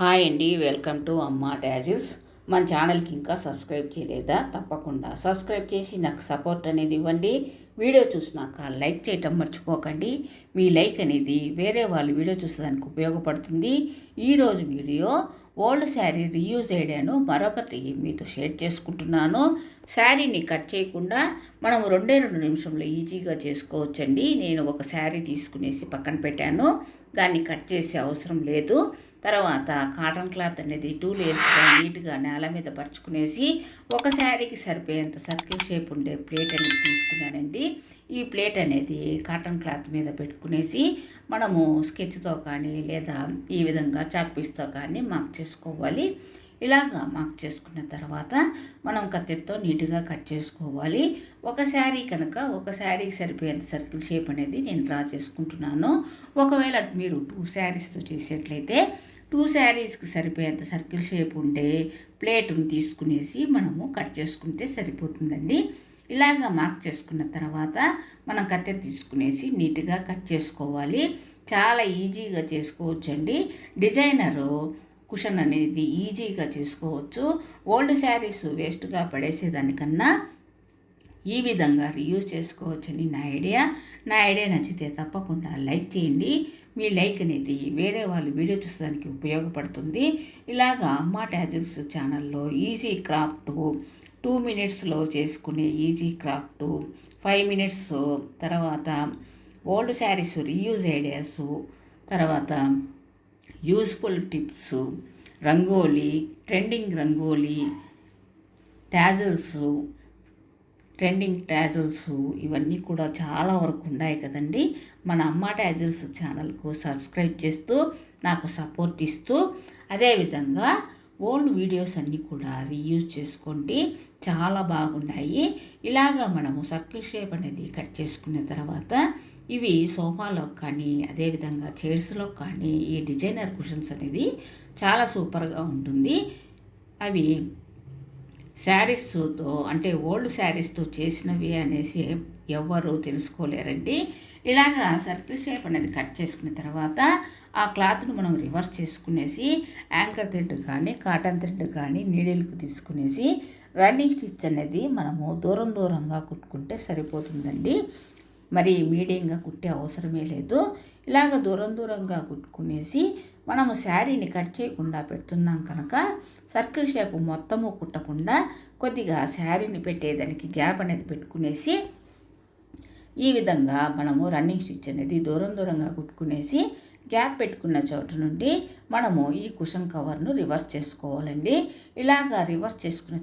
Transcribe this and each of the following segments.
Hi అండి welcome to అమ్మ dazzles మన ఛానల్కి ఇంకా సబ్స్క్రైబ్ చేయలేదా? తప్పకుండా సబ్స్క్రైబ్ చేసి నాకు సపోర్ట్ అనేది ఇవ్వండి. వీడియో చూసినాక లైక్ చేయటం మర్చిపోకండి. మీ లైక్ అనేది వేరే వాళ్ళు వీడియో చూసేదానికి ఉపయోగపడుతుంది. ఈరోజు వీడియో ఓల్డ్ శారీ రీయూజ్ అయ్యాను. మరొకటి మీతో షేర్ చేసుకుంటున్నాను. శారీని కట్ చేయకుండా మనం రెండే రెండు నిమిషంలో ఈజీగా చేసుకోవచ్చండి. నేను ఒక శారీ తీసుకునేసి పక్కన పెట్టాను. దాన్ని కట్ చేసే అవసరం లేదు. తర్వాత కాటన్ క్లాత్ అనేది టూ లేయర్స్గా నీట్గా నేల మీద పరుచుకునేసి ఒక శారీకి సరిపోయేంత సర్కిల్ షేప్ ఉండే ప్లేట్ అనేది తీసుకున్నానండి. ఈ ప్లేట్ అనేది కాటన్ క్లాత్ మీద పెట్టుకునేసి మనము స్కెచ్తో కానీ లేదా ఈ విధంగా చాక్ పీస్తో కానీ మార్క్ చేసుకోవాలి. ఇలాగా మార్క్ చేసుకున్న తర్వాత మనం కత్తితో నీట్గా కట్ చేసుకోవాలి. ఒక శారీ కనుక ఒక శారీకి సరిపోయేంత సర్కిల్ షేప్ అనేది నేను డ్రా చేసుకుంటున్నాను. ఒకవేళ మీరు టూ శారీస్తో చేసేట్లయితే టూ శారీస్కి సరిపోయేంత సర్కిల్ షేప్ ఉండే ప్లేట్ని తీసుకునేసి మనము కట్ చేసుకుంటే సరిపోతుందండి. ఇలాగ మార్క్ చేసుకున్న తర్వాత మనం కత్తె తీసుకునేసి నీట్గా కట్ చేసుకోవాలి. చాలా ఈజీగా చేసుకోవచ్చండి. డిజైనరు కుషన్ అనేది ఈజీగా చేసుకోవచ్చు. ఓల్డ్ శారీస్ వేస్ట్గా పడేసేదానికన్నా ఈ విధంగా రీయూజ్ చేసుకోవచ్చని నా ఐడియా. నా ఐడియా నచ్చితే తప్పకుండా లైక్ చేయండి. మీ లైక్ అనేది వేరే వాళ్ళు వీడియో చూసేదానికి ఉపయోగపడుతుంది. ఇలాగా అమ్మ టాజిల్స్ ఛానల్లో ఈజీ క్రాఫ్ట్ టూ మినిట్స్లో చేసుకునే ఈజీ క్రాఫ్ట్ ఫైవ్ మినిట్స్ తర్వాత ఓల్డ్ శారీస్ రీయూజ్ ఐడియాస్ తర్వాత useful tips rangoli trending rangoli tassels trending tassels ఇవన్నీ కూడా చాలా వరకు ఉన్నాయి కదండి. మన అమ్మ ట్యాజల్స్ ఛానల్కు సబ్స్క్రైబ్ చేస్తూ నాకు సపోర్ట్ ఇస్తూ అదేవిధంగా ఓల్డ్ వీడియోస్ అన్నీ కూడా రీయూజ్ చేసుకోండి. చాలా బాగున్నాయి. ఇలాగా మనము సర్కిల్ షేప్ అనేది కట్ చేసుకున్న తర్వాత ఇవి సోఫాలో కానీ అదేవిధంగా చైర్స్లో కానీ ఈ డిజైనర్ కుషన్స్ అనేది చాలా సూపర్గా ఉంటుంది. అవి శారీస్తో అంటే ఓల్డ్ శారీస్తో చేసినవి అనేసి ఎవ్వరు తెలుసుకోలేరండి. ఇలాగా సర్కిల్ షేప్ అనేది కట్ చేసుకున్న తర్వాత ఆ క్లాత్ను మనం రివర్స్ చేసుకునేసి యాంకర్ థ్రెడ్ కానీ కాటన్ థ్రెడ్ కానీ నీడిల్కి తీసుకునేసి రన్నింగ్ స్టిచ్ అనేది మనము దూరం దూరంగా కుట్టుకుంటే సరిపోతుందండి. మరి మీడియంగా కుట్టే అవసరమే లేదు. ఇలాగ దూరం దూరంగా కుట్టుకునేసి మనము శారీని కట్ చేయకుండా పెడుతున్నాం కనుక సర్కిల్ షేప్ మొత్తము కుట్టకుండా కొద్దిగా శారీని పెట్టేదానికి గ్యాప్ అనేది పెట్టుకునేసి ఈ విధంగా మనము రన్నింగ్ స్టిచ్ అనేది దూరం దూరంగా కుట్టుకునేసి గ్యాప్ పెట్టుకున్న చోటు నుండి మనము ఈ కుషన్ కవర్ను రివర్స్ చేసుకోవాలండి. ఇలాగా రివర్స్ చేసుకున్న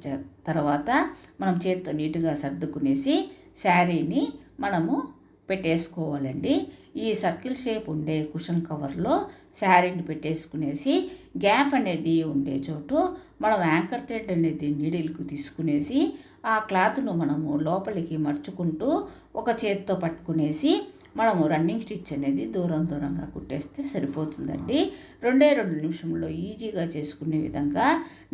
తర్వాత మనం చేతితో నీట్గా సర్దుకునేసి శారీని మనము పెట్టేసుకోవాలండి. ఈ సర్కిల్ షేప్ ఉండే కుషన్ కవర్లో శారీని పెట్టేసుకునేసి గ్యాప్ అనేది ఉండే చోటు మనం యాంకర్ థ్రెడ్ అనేది నీడిల్కు తీసుకునేసి ఆ క్లాత్ను మనము లోపలికి మర్చుకుంటూ ఒక చేతితో పట్టుకునేసి మనము రన్నింగ్ స్టిచ్ అనేది దూరం దూరంగా కుట్టేస్తే సరిపోతుందండి. రెండే రెండు నిమిషంలో ఈజీగా చేసుకునే విధంగా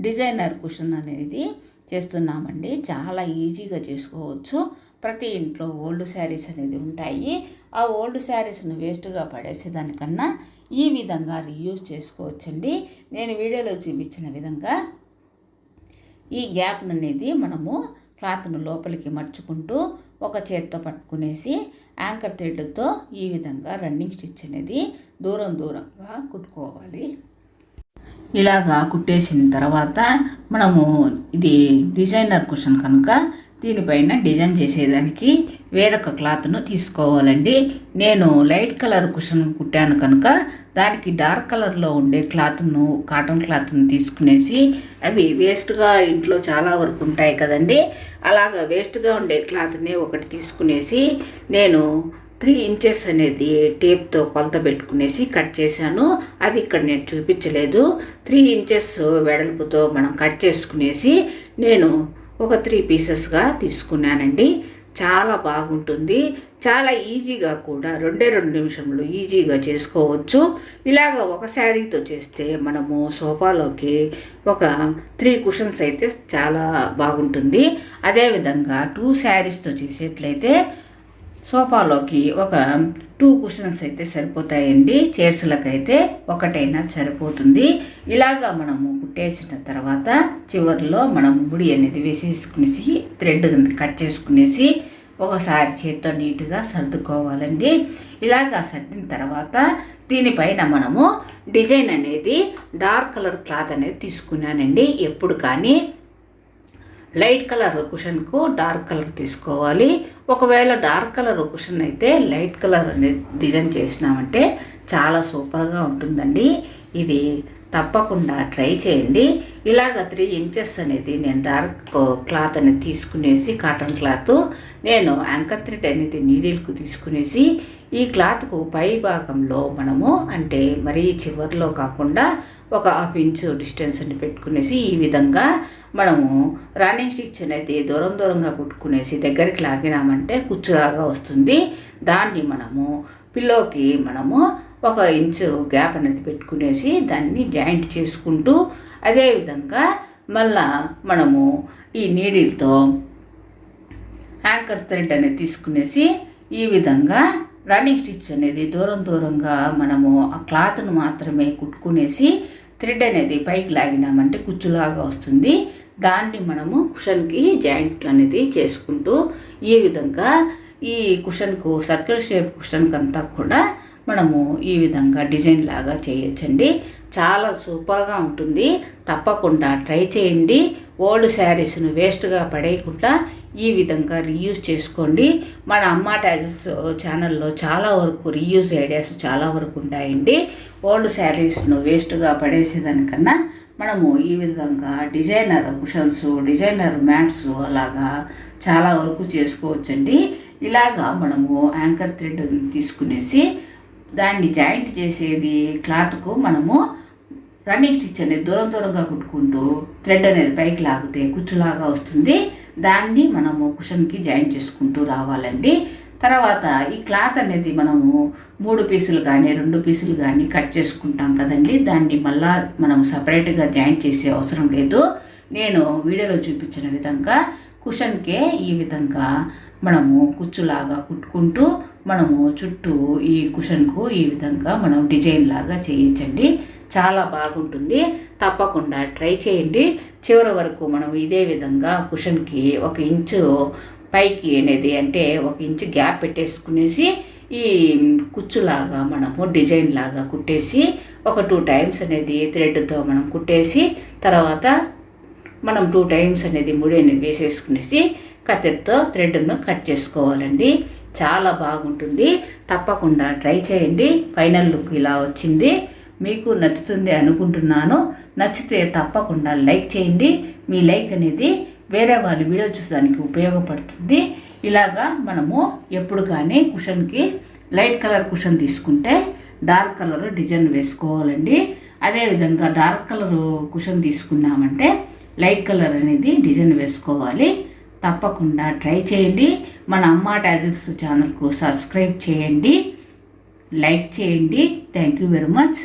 డిజైనర్ కుషన్ అనేది చేస్తున్నామండి. చాలా ఈజీగా చేసుకోవచ్చు. ప్రతి ఇంట్లో ఓల్డ్ శారీస్ అనేది ఉంటాయి. ఆ ఓల్డ్ శారీస్ను వేస్ట్గా పడేసేదానికన్నా ఈ విధంగా రీయూజ్ చేసుకోవచ్చండి. నేను వీడియోలో చూపించిన విధంగా ఈ గ్యాప్ను అనేది మనము క్లాత్ను లోపలికి మడుచుకుంటూ ఒక చేత్తో పట్టుకునేసి యాంకర్ థ్రెడ్తో ఈ విధంగా రన్నింగ్ స్టిచ్ అనేది దూరం దూరంగా కుట్టుకోవాలి. ఇలాగా కుట్టేసిన తర్వాత మనము ఇది డిజైనర్ కుషన్ కనుక దీనిపైన డిజైన్ చేసేదానికి వేరొక క్లాత్ను తీసుకోవాలండి. నేను లైట్ కలర్ కుషన్ కుట్టాను కనుక దానికి డార్క్ కలర్లో ఉండే క్లాత్ను కాటన్ క్లాత్ను తీసుకునేసి అవి వేస్ట్గా ఇంట్లో చాలా వరకు ఉంటాయి కదండి. అలాగ వేస్ట్గా ఉండే క్లాత్ని ఒకటి తీసుకునేసి నేను త్రీ ఇంచెస్ అనేది టేప్తో కొలత పెట్టుకునేసి కట్ చేశాను. అది ఇక్కడ నేను చూపించలేదు. త్రీ ఇంచెస్ వెడల్పుతో మనం కట్ చేసుకునేసి నేను ఒక త్రీ పీసెస్గా తీసుకున్నానండి. చాలా బాగుంటుంది. చాలా ఈజీగా కూడా రెండే రెండు నిమిషంలో ఈజీగా చేసుకోవచ్చు. ఇలాగ ఒక శారీతో చేస్తే మనము సోఫాలోకి ఒక త్రీ కుషన్స్ అయితే చాలా బాగుంటుంది. అదేవిధంగా టూ శారీస్తో చేసేట్లయితే సోఫాలోకి ఒక టూ కుషన్స్ అయితే సరిపోతాయండి. చైర్స్లకు అయితే ఒకటైనా సరిపోతుంది. ఇలాగా మనము కుట్టేసిన తర్వాత చివరిలో మనం ముడి అనేది వేసేసుకునేసి థ్రెడ్ కట్ చేసుకునేసి ఒకసారి చేత్తో నీట్గా సర్దుకోవాలండి. ఇలాగా సర్దిన తర్వాత దీనిపైన మనము డిజైన్ అనేది డార్క్ కలర్ క్లాత్ అనేది తీసుకున్నానండి. ఎప్పుడు కానీ లైట్ కలర్ కుషన్కు డార్క్ కలర్ తీసుకోవాలి. ఒకవేళ డార్క్ కలర్ కుషన్ అయితే లైట్ కలర్ అనేది డిజైన్ చేసినామంటే చాలా సూపర్గా ఉంటుందండి. ఇది తప్పకుండా ట్రై చేయండి. ఇలాగ త్రీ ఇంచెస్ అనేది నేను డార్క్ క్లాత్ uh, అనేది తీసుకునేసి కాటన్ క్లాత్ నేను యాంకర్ థ్రెడ్ అనేది నీడిల్కు తీసుకునేసి ఈ క్లాత్కు పై భాగంలో మనము అంటే మరీ చివరిలో కాకుండా ఒక హాఫ్ ఇంచు డిస్టెన్స్ అని పెట్టుకునేసి ఈ విధంగా మనము రన్నింగ్ స్టిచ్ అనేది దూరం దూరంగా కుట్టుకునేసి దగ్గరికి లాగినామంటే కుచ్చులాగా వస్తుంది. దాన్ని మనము పిల్లోకి మనము ఒక ఇంచు గ్యాప్ అనేది పెట్టుకునేసి దాన్ని జాయింట్ చేసుకుంటూ అదేవిధంగా మళ్ళా మనము ఈ నీడిల్తో యాంకర్ థ్రెడ్ అనేది తీసుకునేసి ఈ విధంగా రన్నింగ్ స్టిచ్ అనేది దూరం దూరంగా మనము ఆ క్లాత్ను మాత్రమే కుట్టుకునేసి థ్రెడ్ అనేది పైకి లాగినామంటే కుచ్చులాగా వస్తుంది. దాన్ని మనము కుషన్కి జాయింట్ అనేది చేసుకుంటూ ఈ విధంగా ఈ కుషన్కు సర్కిల్ షేప్ కుషన్కి అంతా కూడా మనము ఈ విధంగా డిజైన్ లాగా చేయొచ్చండి. చాలా సూపర్గా ఉంటుంది. తప్పకుండా ట్రై చేయండి. ఓల్డ్ శారీస్ను వేస్ట్గా పడేయకుండా ఈ విధంగా రీయూజ్ చేసుకోండి. మన అమ్మ ట్యాజెస్ ఛానల్లో చాలా వరకు రీయూజ్ ఐడియాస్ చాలా వరకు ఉంటాయండి. ఓల్డ్ శారీస్ను వేస్ట్గా పడేసేదానికన్నా మనము ఈ విధంగా డిజైనర్ కుషన్స్ డిజైనర్ మ్యాట్స్ అలాగా చాలా వరకు చేసుకోవచ్చండి. ఇలాగా మనము యాంకర్ థ్రెడ్ తీసుకునేసి దాన్ని జాయింట్ చేసేది క్లాత్కు మనము రన్నింగ్ స్టిచ్ అనేది దూరం దూరంగా కుట్టుకుంటూ థ్రెడ్ అనేది పైకి లాగితే కుచ్చులాగా వస్తుంది. దాన్ని మనము కుషన్కి జాయింట్ చేసుకుంటూ రావాలండి. తర్వాత ఈ క్లాత్ అనేది మనము మూడు పీసులు కానీ రెండు పీసులు కానీ కట్ చేసుకుంటాం కదండి. దాన్ని మళ్ళా మనం సపరేట్గా జాయింట్ చేసే అవసరం లేదు. నేను వీడియోలో చూపించిన విధంగా కుషన్కే ఈ విధంగా మనము కుచ్చులాగా కుట్టుకుంటూ మనము చుట్టూ ఈ కుషన్కు ఈ విధంగా మనం డిజైన్ లాగా చేయించండి. చాలా బాగుంటుంది. తప్పకుండా ట్రై చేయండి. చివరి వరకు మనం ఇదే విధంగా కుషన్కి ఒక ఇంచు పైకి అనేది అంటే ఒక ఇంచు గ్యాప్ పెట్టేసుకునేసి ఈ కుచ్చులాగా మనము డిజైన్ లాగా కుట్టేసి ఒక టూ టైమ్స్ అనేది థ్రెడ్తో మనం కుట్టేసి తర్వాత మనం టూ టైమ్స్ అనేది ముడి అనేది వేసేసుకునేసి కత్తెరతో థ్రెడ్ను కట్ చేసుకోవాలండి. చాలా బాగుంటుంది. తప్పకుండా ట్రై చేయండి. ఫైనల్ లుక్ ఇలా వచ్చింది. మీకు నచ్చుతుంది అనుకుంటున్నాను. నచ్చితే తప్పకుండా లైక్ చేయండి. మీ లైక్ అనేది వేరే వాళ్ళు వీడియో చూసేదానికి ఉపయోగపడుతుంది. ఇలాగా మనము ఎప్పుడు కానీ కుషన్కి లైట్ కలర్ కుషన్ తీసుకుంటే డార్క్ కలర్ డిజైన్ వేసుకోవాలండి. అదేవిధంగా డార్క్ కలర్ కుషన్ తీసుకున్నామంటే లైట్ కలర్ అనేది డిజైన్ వేసుకోవాలి. తప్పకుండా ట్రై చేయండి. మన అమ్మ టాజిల్స్ ఛానల్కు సబ్స్క్రైబ్ చేయండి. లైక్ చేయండి. Thank you very much.